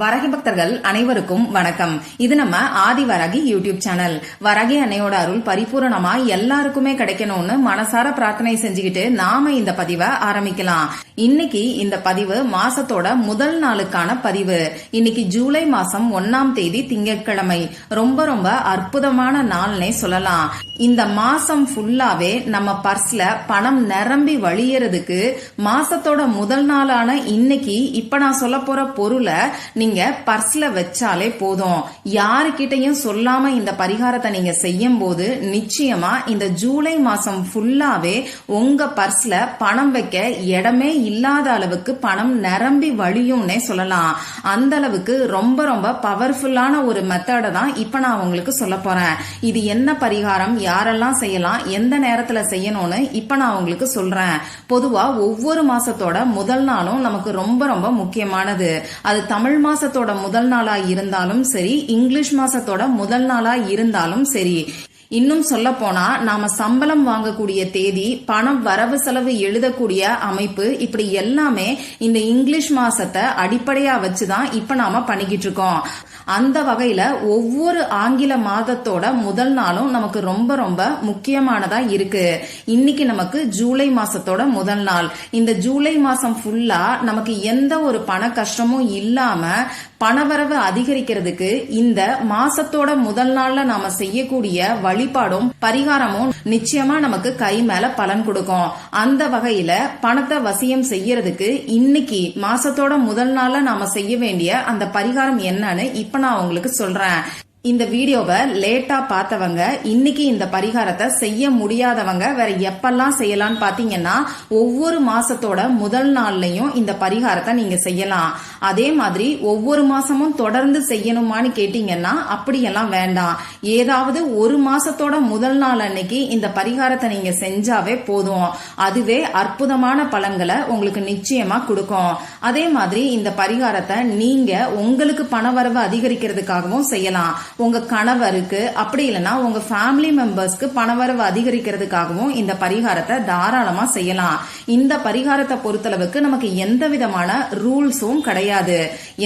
வரகி பக்தர்கள் அனைவருக்கும் வணக்கம். இது நம்ம ஆதி வரகி யூடியூப் சேனல் வரகி அன்னையோட அருள் பரிபூரணமா எல்லாருக்குமே கிடைக்கணும்னு மனசார பிரார்த்தனை செஞ்சுக்கிட்டு நாம இந்த பதிவை ஆரம்பிக்கலாம். இன்னைக்கு இந்த பதிவு மாசத்தோட முதல் நாளுக்கான பதிவு. இன்னைக்கு ஜூலை மாசம் ஒன்னாம் தேதி திங்கட்கிழமை. ரொம்ப ரொம்ப அற்புதமான நாள்னே சொல்லலாம். இந்த மாசம் ஃபுல்லாவே நம்ம பர்ஸ்ல பணம் நிரம்பி வழியறதுக்கு மாசத்தோட முதல் நாளான இன்னைக்கு இப்ப நான் சொல்ல போற பொருளை நீங்க பர்ஸ்ல வச்சாலே போதும். யாருக்கிட்டையும் சொல்லாம இந்த பரிகாரத்தை நீங்க செய்யும் போது நிச்சயமா இந்த ஜூலை மாசம் ஃபுல்லாவே உங்க பர்ஸ்ல பணம் வைக்க இடமே இல்லாத அளவுக்கு பணம் நிரம்பி வழியும்னே சொல்லலாம். அந்த அளவுக்கு ரொம்ப ரொம்ப பவர்ஃபுல்லான ஒரு மெத்தடை தான் இப்ப நான் உங்களுக்கு சொல்ல போறேன். இது என்ன பரிகாரம்? யாரெல்லாம் செய்யலாம்? எந்த நேரத்துல செய்யணும்னு இப்ப நான் உங்களுக்கு சொல்றேன். பொதுவா ஒவ்வொரு மாசத்தோட முதல் நாளும் நமக்கு ரொம்ப ரொம்ப முக்கியமானது. அது தமிழ் மாசத்தோட முதல் நாளா இருந்தாலும் சரி இங்கிலீஷ் மாசத்தோட முதல் நாளா இருந்தாலும் சரி இன்னும் சொல்ல போனா நாம சம்பளம் வாங்கக்கூடிய தேதி பணம் வரவு செலவு எழுதக்கூடிய அமைப்பு இப்படி எல்லாமே இந்த இங்கிலீஷ் மாசத்தை அடிப்படையா வச்சுதான் இப்ப நாம பண்ணிக்கிட்டு இருக்கோம். அந்த வகையில ஒவ்வொரு ஆங்கில மாதத்தோட முதல் நாளும் நமக்கு ரொம்ப ரொம்ப முக்கியமானதா இருக்கு. இன்னைக்கு நமக்கு ஜூலை மாசத்தோட முதல் நாள். இந்த ஜூலை மாசம் ஃபுல்லா நமக்கு எந்த ஒரு பண கஷ்டமும் இல்லாம பணவரவு அதிகரிக்கிறதுக்கு இந்த மாசத்தோட முதல் நாள்ல நாம செய்யக்கூடிய வழிபாடும் பரிகாரமும் நிச்சயமா நமக்கு கை மேல பலன் கொடுக்கும். அந்த வகையில பணத்தை வசியம் செய்யறதுக்கு இன்னைக்கு மாசத்தோட முதல் நாள்ல நாம செய்ய வேண்டிய அந்த பரிகாரம் என்னன்னு இப்ப நான் உங்களுக்கு சொல்றேன். இந்த வீடியோவை லேட்டா பார்த்தவங்க இன்னைக்கு இந்த பரிகாரத்தை செய்ய முடியாதவங்க வேற எப்பெல்லாம் செய்யலாம்னு பாத்தீங்கன்னா ஒவ்வொரு மாசத்தோட முதல் நாள்லயும் இந்த பரிகாரத்தை நீங்க செய்யலாம். அதே மாதிரி ஒவ்வொரு மாசமும் தொடர்ந்து செய்யணுமான்னு கேட்டீங்கன்னா அப்படியெல்லாம் வேண்டாம். ஏதாவது ஒரு மாசத்தோட முதல் நாள் அன்னைக்கு இந்த பரிகாரத்தை நீங்க செஞ்சாவே போதும். அதுவே அற்புதமான பலன்களை உங்களுக்கு நிச்சயமா கொடுக்கும். அதே மாதிரி இந்த பரிகாரத்தை நீங்க உங்களுக்கு பணவரவு அதிகரிக்கிறதுக்காகவும் செய்யலாம். உங்க கணவருக்கு அப்படி இல்லைன்னா உங்க ஃபேமிலி மெம்பர்ஸ்க்கு பணவரவு அதிகரிக்கிறதுக்காகவும் இந்த பரிகாரத்தை தாராளமா செய்யலாம். இந்த பரிகாரத்தை பொறுத்தளவுக்கு நமக்கு எந்த விதமான ரூல்ஸும் கிடையாது.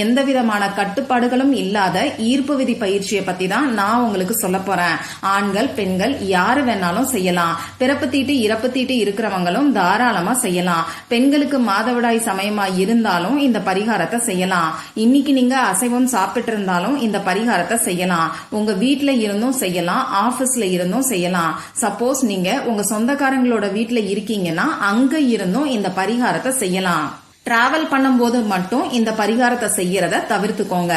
எந்த விதமான கட்டுப்பாடுகளும் இல்லாத ஈர்ப்பு விதி பயிற்சியை பத்தி தான் நான் உங்களுக்கு சொல்ல போறேன். ஆண்கள் பெண்கள் யாரு வேணாலும் செய்யலாம். பிறப்பு தீட்டு இறப்பு தீட்டு இருக்கிறவங்களும் தாராளமா செய்யலாம். பெண்களுக்கு மாதவிடாய் சமயமா இருந்தாலும் இந்த பரிகாரத்தை செய்யலாம். இன்னைக்கு நீங்க அசைவம் சாப்பிட்டு இருந்தாலும் இந்த பரிகாரத்தை செய்யலாம். உங்க வீட்டுல இருந்தும் செய்யலாம் ஆபீஸ்ல இருந்தும் செய்யலாம். சப்போஸ் நீங்க உங்க சொந்தக்காரங்களோட வீட்டுல இருக்கீங்கன்னா அங்க இருந்தும் இந்த பரிகாரத்தை செய்யலாம். டிராவல் பண்ணும்போது மட்டும் இந்த பரிகாரத்தை செய்யறத தவிர்த்துக்கோங்க.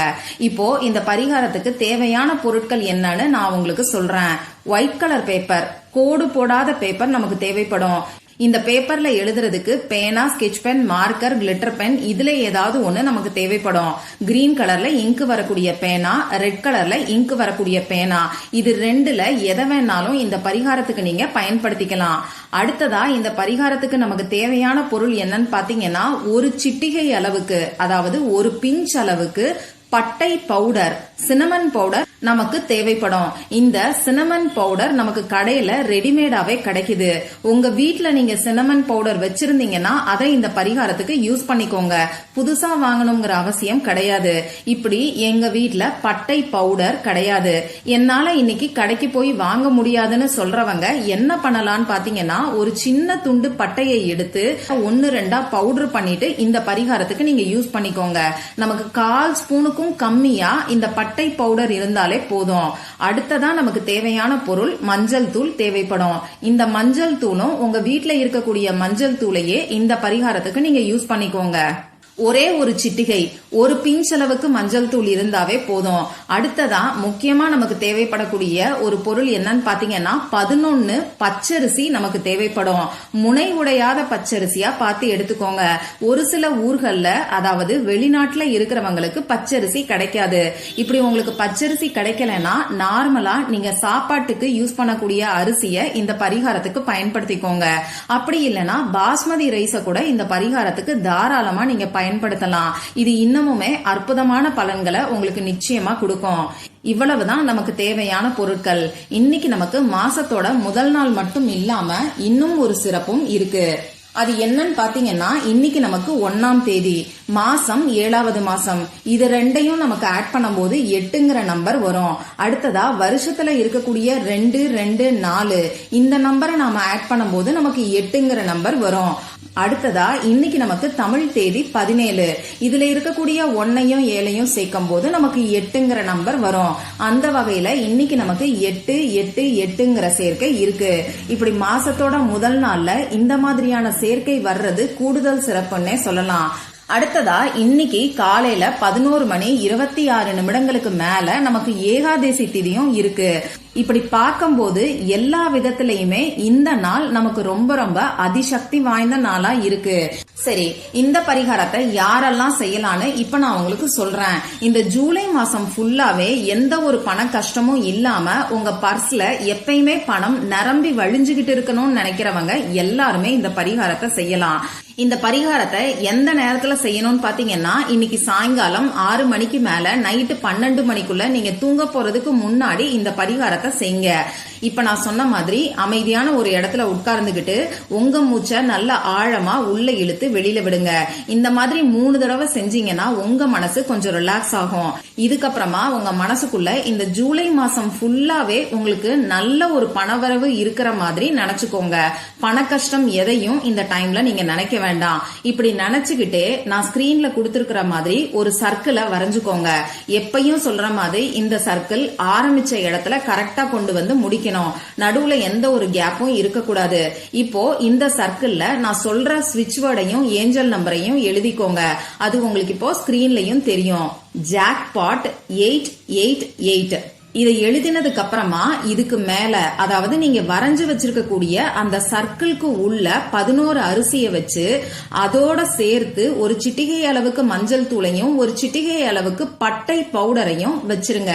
இப்போ இந்த பரிகாரத்துக்கு தேவையான பொருட்கள் என்னன்னு நான் உங்களுக்கு சொல்றேன். ஒயிட் கலர் பேப்பர் கோடு போடாத பேப்பர் நமக்கு தேவைப்படும். இந்த பேப்பர்ல எழுதுறதுக்கு பேனா sketch pen marker glitter pen இதுல ஏதாவது ஒண்ணு நமக்கு தேவைப்படும். கிரீன் கலர்ல இங்க் வரக்கூடிய பேனா ரெட் கலர்ல இங்க் வரக்கூடிய பேனா. இது ரெண்டுல எதை வேணாலும் இந்த பரிகாரத்துக்கு நீங்க பயன்படுத்திக்கலாம். அடுத்ததா இந்த பரிகாரத்துக்கு நமக்கு தேவையான பொருள் என்னன்னு பாத்தீங்கன்னா ஒரு சிட்டிகை அளவுக்கு அதாவது ஒரு பிஞ்ச் அளவுக்கு பட்டை பவுடர் சினமன் பவுடர் நமக்கு தேவைப்படும். இந்த சினமன் பவுடர் நமக்கு கடையில ரெடிமேடாவே கிடைக்குது. உங்க வீட்ல நீங்க சினமன் பவுடர் வச்சிருந்தீங்கன்னா அதை இந்த பரிகாரத்துக்கு யூஸ் பண்ணிக்கோங்க. புதுசா வாங்கணுங்கிற அவசியம் கிடையாது. இப்படி எங்க வீட்ல பட்டை பவுடர் கிடையாது. என்னால இன்னைக்கு கடைக்கு போய் வாங்க முடியாதுன்னு சொல்றவங்க என்ன பண்ணலாம்னு பாத்தீங்கன்னா ஒரு சின்ன துண்டு பட்டையை எடுத்து ஒன்னு ரெண்டா பவுடர் பண்ணிட்டு இந்த பரிகாரத்துக்கு நீங்க யூஸ் பண்ணிக்கோங்க. நமக்கு கால் ஸ்பூனுக்கும் கம்மியா இந்த பட்டை பவுடர் இருந்தாலே போதும். அடுத்ததா நமக்கு தேவையான பொருள் மஞ்சள் தூள் தேவைப்படும். இந்த மஞ்சள் தூளும் உங்க வீட்டுல இருக்கக்கூடிய மஞ்சள் தூளையே இந்த பரிகாரத்துக்கு நீங்க யூஸ் பண்ணிக்கோங்க. ஒரே ஒரு சிட்டிகை ஒரு பிஞ்ச் அளவுக்கு மஞ்சள் தூள் இருந்தாவே போதும். அடுத்ததா முக்கியமா நமக்கு தேவைப்படக்கூடிய ஒரு பொருள் என்னன்னு பாத்தீங்கன்னா பதினொன்னு பச்சரிசி நமக்கு தேவைப்படும். முனை உடையாத பச்சரிசியா பார்த்து எடுத்துக்கோங்க. ஒரு சில ஊர்கள்ல அதாவது வெளிநாட்டுல இருக்கிறவங்களுக்கு பச்சரிசி கிடைக்காது. இப்படி உங்களுக்கு பச்சரிசி கிடைக்கலன்னா நார்மலா நீங்க சாப்பாட்டுக்கு யூஸ் பண்ணக்கூடிய அரிசிய இந்த பரிகாரத்துக்கு பயன்படுத்திக்கோங்க. அப்படி இல்லைன்னா பாஸ்மதி ரைஸ கூட இந்த பரிகாரத்துக்கு தாராளமா நீங்க பயன்படுத்தலாம். இது இன்னமுமே அற்புதமான பலன்களை உங்களுக்கு நிச்சயமா கொடுக்கும். இவ்வளவுதான் நமக்கு தேவையான பொருட்கள். இன்னைக்கு நமக்கு மாசத்தோட முதல் நாள் மட்டும் இல்லாம இன்னும் ஒரு சிறப்பும் இருக்கு. அது என்னன்னு பாத்தீங்கன்னா இன்னைக்கு நமக்கு ஒன்னாம் தேதி மாசம் ஏழாவது மாசம். இது ரெண்டையும் நமக்கு ஆட் பண்ணும்போது எட்டுங்கிற நம்பர் வரும். அடுத்ததா வருஷத்துல இருக்கக்கூடிய ரெண்டு ரெண்டு நாலு. இந்த நம்பரை நாம ஆட் பண்ணும்போது நமக்கு எட்டுங்கிற நம்பர் வரும். அடுத்ததா இன்னைக்கு நமக்கு தமிழ் தேதி பதினேழு. இதுல இருக்கக்கூடிய ஒன்னையும் ஏழையும் சேர்க்கும் போது நமக்கு எட்டுங்கிற நம்பர் வரும். அந்த வகையில இன்னைக்கு நமக்கு எட்டு எட்டு எட்டுங்கிற சேர்க்கை இருக்கு. இப்படி மாசத்தோட முதல் நாள்ல இந்த மாதிரியான சேர்க்கை வர்றது கூடுதல் சிறப்புன்னே சொல்லலாம். அடுத்ததா இன்னைக்கு காலையில பதினோரு மணி இருபத்தி ஆறு நிமிடங்களுக்கு மேல நமக்கு ஏகாதேசி திதியும் இருக்கு. இப்படி பார்க்கும்போது எல்லா விதத்திலையுமே இந்த நாள் நமக்கு ரொம்ப ரொம்ப அதிசக்தி வாய்ந்த நாளா இருக்கு. சரி இந்த பரிகாரத்தை யாரெல்லாம் செய்யலான்னு இப்ப நான் உங்களுக்கு சொல்றேன். இந்த ஜூலை மாசம் ஃபுல்லாவே எந்த ஒரு பண கஷ்டமும் இல்லாம உங்க பர்ஸ்ல எப்பயுமே பணம் நிரம்பி வழிஞ்சுகிட்டு இருக்கணும்னு நினைக்கிறவங்க எல்லாருமே இந்த பரிகாரத்தை செய்யலாம். இந்த பரிகாரத்தை எந்த நேரத்துல செய்யணும்னு பாத்தீங்கன்னா இன்னைக்கு சாயங்காலம் ஆறு மணிக்கு மேல நைட்டு பன்னெண்டு மணிக்குள்ள நீங்க தூங்க போறதுக்கு முன்னாடி இந்த பரிகாரத்தை assim Tatacinga. இப்ப நான் சொன்ன மாதிரி அமைதியான ஒரு இடத்துல உட்கார்ந்துகிட்டு உங்க மூச்சை நல்ல ஆழமா உள்ள இழுத்து வெளியில விடுங்க. இந்த மாதிரி மூணு தடவை செஞ்சீங்கன்னா உங்க மனசு கொஞ்சம் ரிலாக்ஸ் ஆகும். இதுக்கப்புறமா உங்க மனசுக்குள்ள இந்த ஜூலை மாசம் ஃபுல்லாவே உங்களுக்கு நல்ல ஒரு பணவரவு இருக்கிற மாதிரி நினைச்சுக்கோங்க. பண கஷ்டம் எதையும் இந்த டைம்ல நீங்க நினைக்க வேண்டாம். இப்படி நினைச்சுக்கிட்டே நான் ஸ்கிரீன்ல கொடுத்திருக்கிற மாதிரி ஒரு சர்க்கிளை வரைஞ்சுக்கோங்க. எப்பயும் சொல்ற மாதிரி இந்த சர்க்கிள் ஆரம்பிச்ச இடத்துல கரெக்டா கொண்டு வந்து முடிக்கணும். நடுவுல எந்த ஒரு கேப்பும் இருக்கக்கூடாது. இப்போ இந்த சர்க்கிள்ல நான் சொல்ற சுவிட்ச் வேர்டையும் ஏஞ்சல் நம்பரையும் எழுதிக்கோங்க. அது உங்களுக்கு இப்போ ஸ்கிரீன்லயும் தெரியும். Jackpot eight eight eight இதை எழுதினதுக்கு அப்புறமா இதுக்கு மேல அதாவது நீங்க வரைஞ்சு வச்சிருக்கக்கூடிய அந்த சர்க்கிள்க்கு உள்ள பதினோரு அரிசியை வச்சு அதோட சேர்த்து ஒரு சிட்டிகை அளவுக்கு மஞ்சள் தூளையும் ஒரு சிட்டிகை அளவுக்கு பட்டை பவுடரையும் வச்சிருங்க.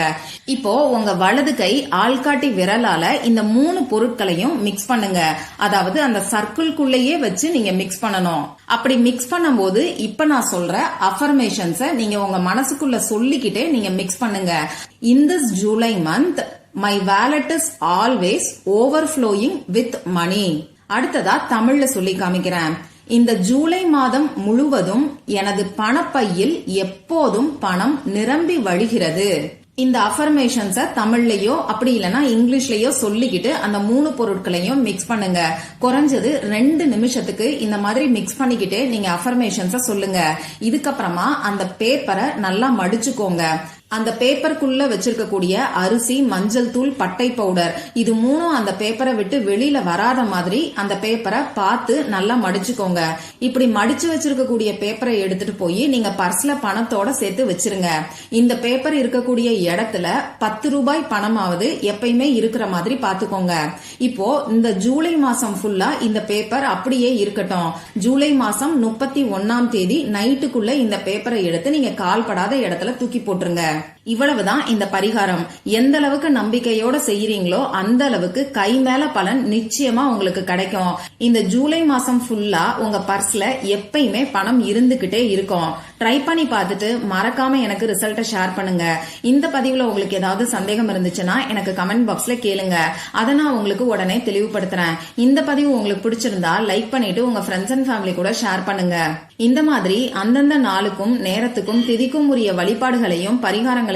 இப்போ உங்க வலது கை ஆள்காட்டி விரலால இந்த மூணு பொருட்களையும் மிக்ஸ் பண்ணுங்க. அதாவது அந்த சர்க்கிள்குள்ளேயே வச்சு நீங்க மிக்ஸ் பண்ணணும். அப்படி மிக்ஸ் பண்ணும்போது இப்ப நான் சொல்ற அஃபர்மேஷன்ஸ நீங்க உங்க மனசுக்குள்ள சொல்லிக்கிட்டே நீங்க மிக்ஸ் பண்ணுங்க. இந்த July July month my wallet is always overflowing with money அடுத்ததா தமிழ்ல சொல்லி காமிக்கிறேன். இந்த ஜூலை மாதம் முழுவதும் எனது பணப்பையில் எப்போதும் பணம் நிரம்பி வழிகிறது. இந்த அஃபர்மேஷன்ஸ தமிழ்லயோ அப்படி இல்லைன்னா இங்கிலீஷ்லயோ சொல்லிக்கிட்டு அந்த மூணு பொருட்களையும் மிக்ஸ் பண்ணுங்க. குறைஞ்சது ரெண்டு நிமிஷத்துக்கு இந்த மாதிரி மிக்ஸ் பண்ணிக்கிட்டு நீங்க அஃபர்மேஷன்ஸ சொல்லுங்க. இதுக்கப்புறமா அந்த பேப்பரை நல்லா மடிச்சுக்கோங்க. அந்த பேப்பருக்குள்ள வச்சிருக்கக்கூடிய அரிசி மஞ்சள் தூள் பட்டை பவுடர். இது மூணும் அந்த பேப்பரை விட்டு வெளியில வராத மாதிரி அந்த பேப்பரை பார்த்து நல்லா மடிச்சுக்கோங்க. இப்படி மடிச்சு வச்சிருக்கக்கூடிய பேப்பரை எடுத்துட்டு போய் நீங்க பர்ஸ்ல பணத்தோட சேர்த்து வச்சிருங்க. இந்த பேப்பர் இருக்கக்கூடிய இடத்துல பத்து ரூபாய் பணமாவது எப்பயுமே இருக்கிற மாதிரி பாத்துக்கோங்க இப்போ இந்த ஜூலை மாசம் ஃபுல்லா இந்த பேப்பர் அப்படியே இருக்கட்டும். ஜூலை மாசம் முப்பத்தி ஒன்னாம் தேதி நைட்டுக்குள்ள இந்த பேப்பரை எடுத்து நீங்க கால்படாத இடத்துல தூக்கி போட்டுருங்க. Okay. இவ்வளவுதான் இந்த பரிகாரம். எந்த அளவுக்கு நம்பிக்கையோட செய்யறீங்களோ அந்த அளவுக்கு கை மேல பலன் நிச்சயமா உங்களுக்கு கிடைக்கும். இந்த ஜூலை மாசம் ஃபுல்லா உங்க பர்ஸ்ல எப்பயுமே பணம் இருந்துகிட்டே இருக்கும். ட்ரை பண்ணி பார்த்துட்டு மறக்காம எனக்கு ரிசல்ட்டை ஷேர் பண்ணுங்க. இந்த பதிவுல உங்களுக்கு ஏதாவது சந்தேகம் இருந்துச்சுன்னா எனக்கு கமெண்ட் பாக்ஸ்ல கேளுங்க. அதை நான் உங்களுக்கு உடனே தெளிவுபடுத்துறேன். இந்த பதிவு உங்களுக்கு பிடிச்சிருந்தா லைக் பண்ணிட்டு உங்க ஃப்ரெண்ட்ஸ் அண்ட் ஃபேமிலி கூட ஷேர் பண்ணுங்க. இந்த மாதிரி அந்தந்த நாளுக்கும் நேரத்துக்கும் திதிக்கும் உரிய வழிபாடுகளையும் பரிகாரங்களையும்